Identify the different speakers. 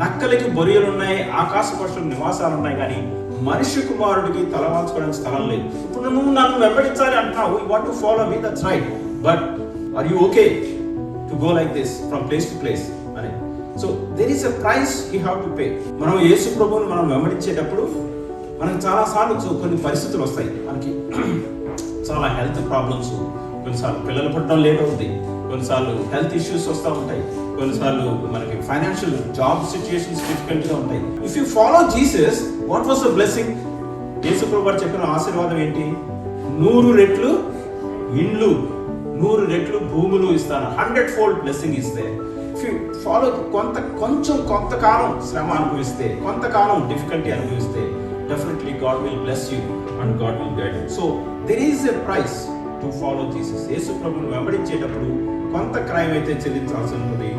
Speaker 1: నక్కలకి బొరియలు ఉన్నాయి ఆకాశ పక్షుల నివాసాలు ఉన్నాయి కానీ మనిషి కుమారుడికి తలవాల్చుకోవడానికి స్థలం లేదు. ఇప్పుడు నువ్వు నన్ను వెంబడించాలి అంటున్నావు you want to follow me that's right but are you okay to go like this from place to place అని. So there is a price you have to pay మనం యేసు ప్రభువుని మనం వెంబడించేటప్పుడు మనకు చాలా సార్లు కొన్ని పరిస్థితులు వస్తాయి. మనకి చాలా హెల్త్ ప్రాబ్లమ్స్ కొన్నిసార్లు పిల్లలు పుట్టడం లేట్ అవుతుంది కొన్నిసార్లు హెల్త్ ఇష్యూస్ వస్తూ ఉంటాయి. కొన్నిసార్లు మనకి ఫైనాన్షియల్ జాబ్ సిచ్యుయేషన్స్ డిఫికల్ట్గా ఉంటాయి. If you follow Jesus what was the blessing Yesu ప్రభు గారు చెప్పిన ఆశీర్వాదం ఏంటి? నూరు రెట్లు ఇండ్లు నూరు రెట్లు భూములు ఇస్తాను. హండ్రెడ్ ఫోల్డ్ బ్లెస్సింగ్ ఇస్తే ఇఫ్ యూ ఫాలో కొంత కొంచెం కొంతకాలం శ్రమ అనుభవిస్తే కొంతకాలం డిఫికల్టీ అనుభవిస్తే definitely God will bless you and God will guide so there is a price to follow Jesus Yesu ప్రభుని వెంబడించేటప్పుడు కొంత క్రయం అయితే చెల్లించాల్సి ఉంటుంది.